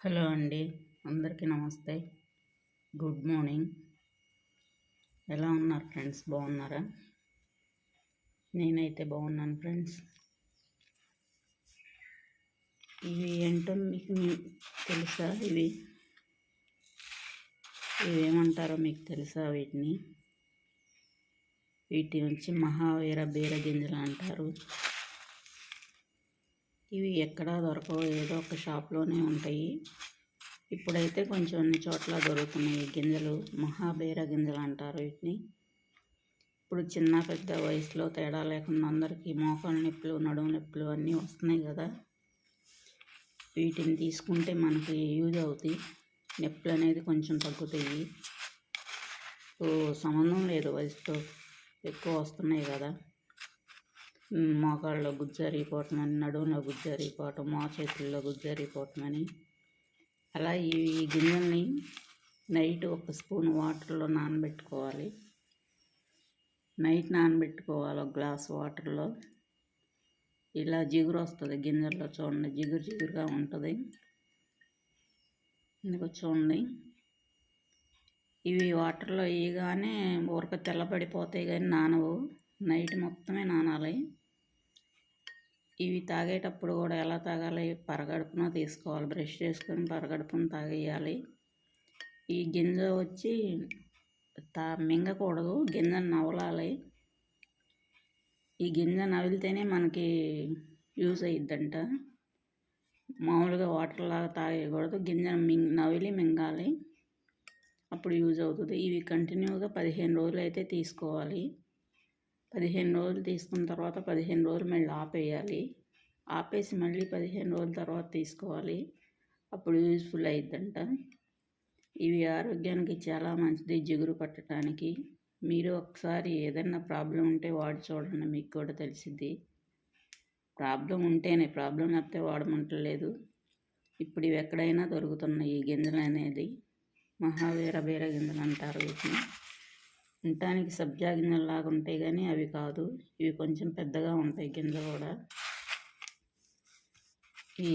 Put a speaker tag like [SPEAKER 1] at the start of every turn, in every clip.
[SPEAKER 1] Hello అండి. అందరికీ నమస్తే. Good morning. ఎలా ఉన్నారు ఫ్రెండ్స్? బాగున్నారా? నేనైతే బాగున్నాను ఫ్రెండ్స్. ఇవి ఏంటో మీకు తెలుసా ఇవి? ఇవేమంటారో మీకు తెలుసా వీటిని? వీటి నుంచి మహావీర బీర గింజలు అంటారు. ఇవి ఎక్కడా దొరకవు ఏదో ఒక షాప్లోనే ఉంటాయి. ఇప్పుడైతే కొంచెం అన్ని చోట్ల దొరుకుతున్నాయి. గింజలు మహాబీర గింజలు అంటారు వీటిని. ఇప్పుడు చిన్న పెద్ద వయసులో తేడా లేకుండా అందరికీ మోకాళ్ళ నొప్పులు నడుము నొప్పులు అన్నీ వస్తున్నాయి కదా. వీటిని తీసుకుంటే మనకి యూజ్ అవుతాయి. నొప్పులు అనేది కొంచెం తగ్గుతాయి. సంబంధం లేదు వయసుతో ఎక్కువ వస్తున్నాయి కదా. మోకాళ్ళలో గుజ్జరిగిపోవటమని అని నడుములో గుజ్జరిపోవటం మా చేతుల్లో గుజ్జరిగిపోవటమని అలా ఈ గింజల్ని నైట్ ఒక స్పూన్ వాటర్లో నానబెట్టుకోవాలి. నైట్ నానబెట్టుకోవాలి ఒక గ్లాస్ వాటర్లో. ఇలా జిగురు వస్తుంది గింజల్లో చూడండి జిగురు జిగురుగా ఉంటుంది. ఇందుకు చూడండి. ఇవి వాటర్లో వేయగానే ఊరక తెల్లబడిపోతాయి కానీ నానవు. నైట్ మొత్తమే నానాలి. ఇవి తాగేటప్పుడు కూడా ఎలా తాగాలి? పరగడుపున తీసుకోవాలి. బ్రష్ చేసుకొని పరగడుపున తాగేయాలి. ఈ గింజ వచ్చి తా మింగకూడదు. గింజను నవలాలి. ఈ గింజ నవిలితేనే మనకి యూజ్ అయ్యిద్దంట మామూలుగా వాటర్ లాగా తాగేయకూడదు. గింజను మింగ్ నవిలి మింగాలి. అప్పుడు యూజ్ అవుతుంది. ఇవి కంటిన్యూగా పదిహేను రోజులు అయితే తీసుకోవాలి. పదిహేను రోజులు తీసుకున్న తర్వాత పదిహేను రోజులు మళ్ళీ ఆపేయాలి. ఆపేసి మళ్ళీ పదిహేను రోజుల తర్వాత తీసుకోవాలి. అప్పుడు యూజ్ఫుల్ అయిద్దంట. ఇవి ఆరోగ్యానికి చాలా మంచిది జిగురు పట్టడానికి. మీరు ఒకసారి ఏదైనా ప్రాబ్లం ఉంటే వాడి చూడండి మీకు కూడా తెలిసిద్ది. ప్రాబ్లం ఉంటేనే ప్రాబ్లం లేకపోతే వాడమంటలేదు. ఇప్పుడు ఇవి ఎక్కడైనా దొరుకుతున్నాయి ఈ గింజలు అనేది. మహావీర బీర గింజలు అంటారు వీటిని. ఉండటానికి సబ్జా గింజల్లాగా ఉంటాయి కానీ అవి కాదు. ఇవి కొంచెం పెద్దగా ఉంటాయి గింజ కూడా. ఈ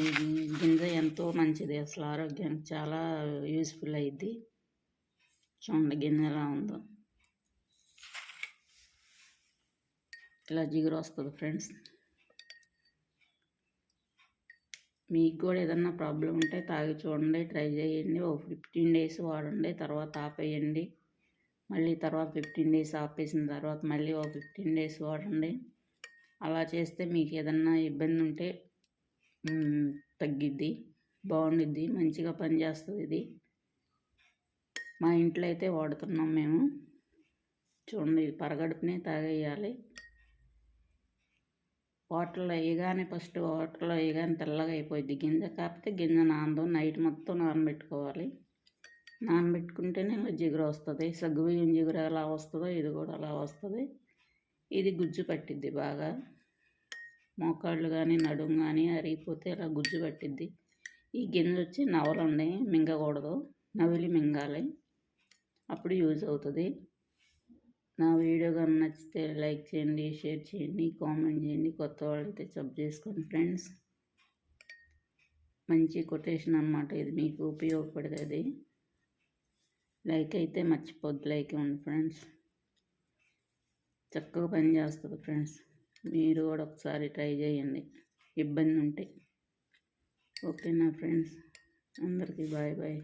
[SPEAKER 1] గింజ ఎంతో మంచిది అసలు ఆరోగ్యానికి చాలా యూస్ఫుల్ అయ్యిద్ది చూడండి గింజ ఎలా ఉందో. ఇలా జిగురు వస్తుంది ఫ్రెండ్స్. మీకు కూడా ఏదన్నా ప్రాబ్లం ఉంటే తాగి చూడండి ట్రై చేయండి. ఒక ఫిఫ్టీన్ డేస్ వాడండి తర్వాత ఆపేయండి. మళ్ళీ తర్వాత ఫిఫ్టీన్ డేస్ ఆపేసిన తర్వాత మళ్ళీ ఒక ఫిఫ్టీన్ డేస్ వాడండి. అలా చేస్తే మీకు ఏదన్నా ఇబ్బంది ఉంటే తగ్గిద్ది బాగుండిద్ది మంచిగా పనిచేస్తుంది ఇది. మా ఇంట్లో అయితే వాడుతున్నాం మేము. చూడండి పరగడుపునే తాగేయాలి. వాటర్లో వేయగానే ఫస్ట్ వాటర్లో వేయగానే తెల్లగా అయిపోయింది గింజ. కాకపోతే గింజ నానదు. నైట్ మొత్తం నానబెట్టుకోవాలి. నానబెట్టుకుంటేనే ఇలా జిగురు వస్తుంది సగ్గుబియ్యం జిగురు ఎలా వస్తుందో ఇది కూడా అలా వస్తుంది. ఇది గుజ్జు పట్టిద్ది బాగా. మోకాళ్ళు కానీ నడుము కానీ అరిగిపోతే ఇలా గుజ్జు పట్టిద్ది. ఈ గింజ వచ్చి నవలండి మింగకూడదు. నవిలి మింగాలి. అప్పుడు యూజ్ అవుతుంది. నా వీడియో కానీ నచ్చితే లైక్ చేయండి షేర్ చేయండి కామెంట్ చేయండి. కొత్త వాళ్ళైతే సబ్ చేసుకోండి ఫ్రెండ్స్. మంచి కొటేషన్ అనమాట ఇది. మీకు ఉపయోగపడుతుంది లైక్ అయితే మర్చిపోద్దు లైక్ ఇవ్వండి ఫ్రెండ్స్. చక్కగా పని చేస్తుంది ఫ్రెండ్స్. మీరు కూడా ఒకసారి ట్రై చేయండి ఇబ్బంది ఉంటే. ఓకేనా ఫ్రెండ్స్? అందరికీ బాయ్ బాయ్.